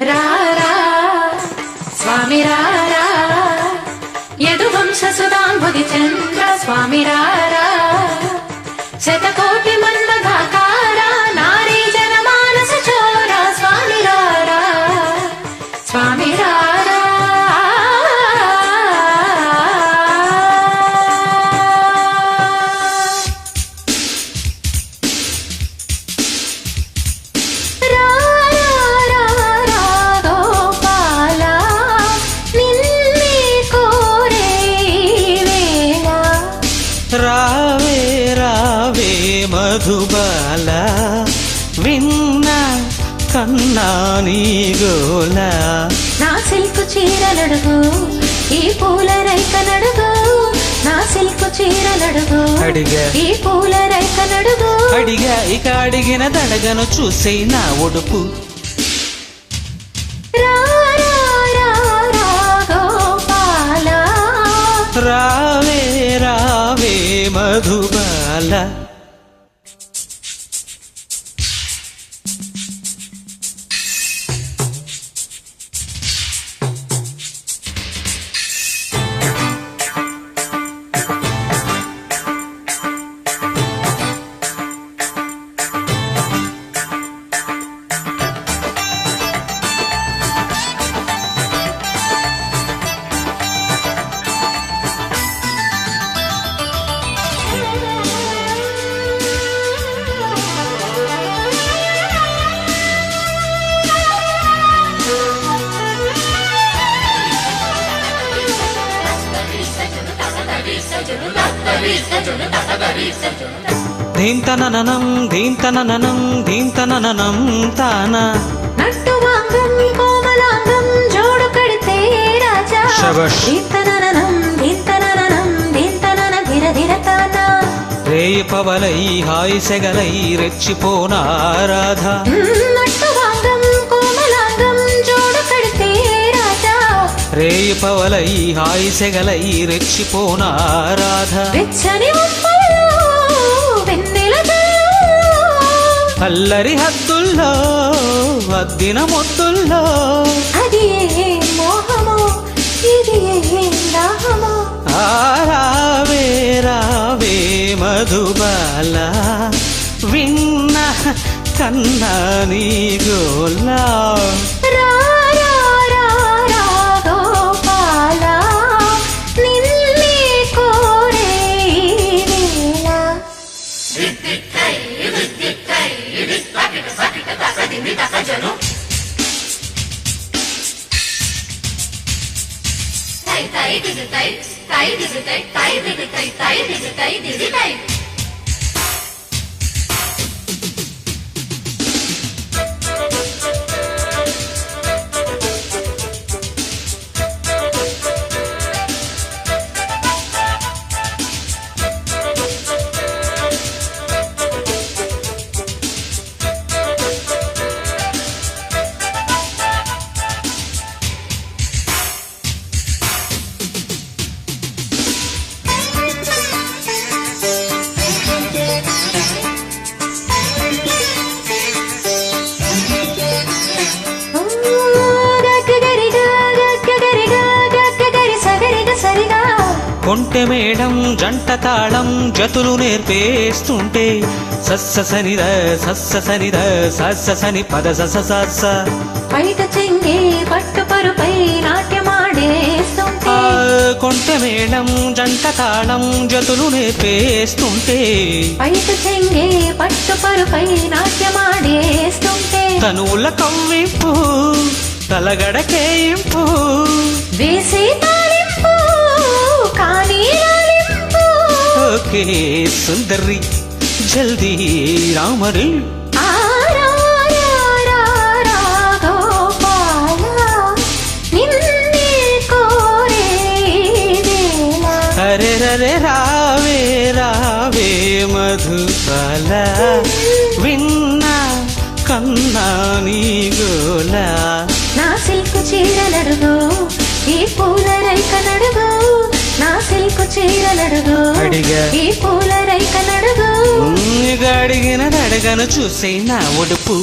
రా స్వామి రా. విన్న కన్నా నీ గోల. నా సిల్క్ చీరలడుగు ఈ పూల రైకనడుగు నా సిల్క్ చీరలడుగు అడిగా. ఈ పూల రైకనడుగు అడిగా ఇక అడిగిన దడగను చూసే నా ఒడుపు. రా రా రా రా గోపాల. రావే రావే మధుబాల. ధీంతననం ధీంతననం ధీంతననం తానా. నట్టు వాంగం కోమలాంగం జోడు కడితే రాజా. శభాష్. దీంతననం దీంతననం దీంతనన ధిర ధిర తానా రేయి పవలై హాయి సెగలై రెచ్చిపోనారాధ. నట్టు రేయి పవలై హాయి సెగలై రెచ్చిపోనారాధ వెచ్చని ఉప్పుల్లో వెన్నెల జల్లుల్లో అల్లరి హద్దుల్లో అద్దిన మొద్దుల్లో. అది ఏ మోహమో ఇది ఏ దాహమో? ఆరావే రావే మధుబాల విన్న కన్నా నీ గోలా invitas a yo, ¿no? Tight, tight, tight, tight, tight, tight, tight, tight, tight, tight, tight, tight, tight, tight, tight, tight, tight, tight, tight, tight, కొంటె మేడం జంట తాళం జతులు నేర్పేస్తుంటే సస్స సనిద సస్స సనిద సస్స సని పద సస సస్స పైట చెంగే పట్టు పరుపై నాట్యమాడేస్తుంటే. కొంటె మేడం జంట తాళం జతులు నేర్పేస్తుంటే బయట చెంగే పట్టు పరుపై నాట్యమాడేస్తుంటే. తనువుల కవ్వింపు తలగడకేయింపు వేసే ఓకే సుందరి జల్దీ రామరి ఈ వేళ. అరే రరే రావే రావే మధుబాల విన్నా కన్నా నీ గోలా నా సిల్కు చీరలడుగు ఈ పూల చీరలడుగు. ఈ పూల రైక నడుగు అడిగిన అడగను చూసే నా ఒడుపు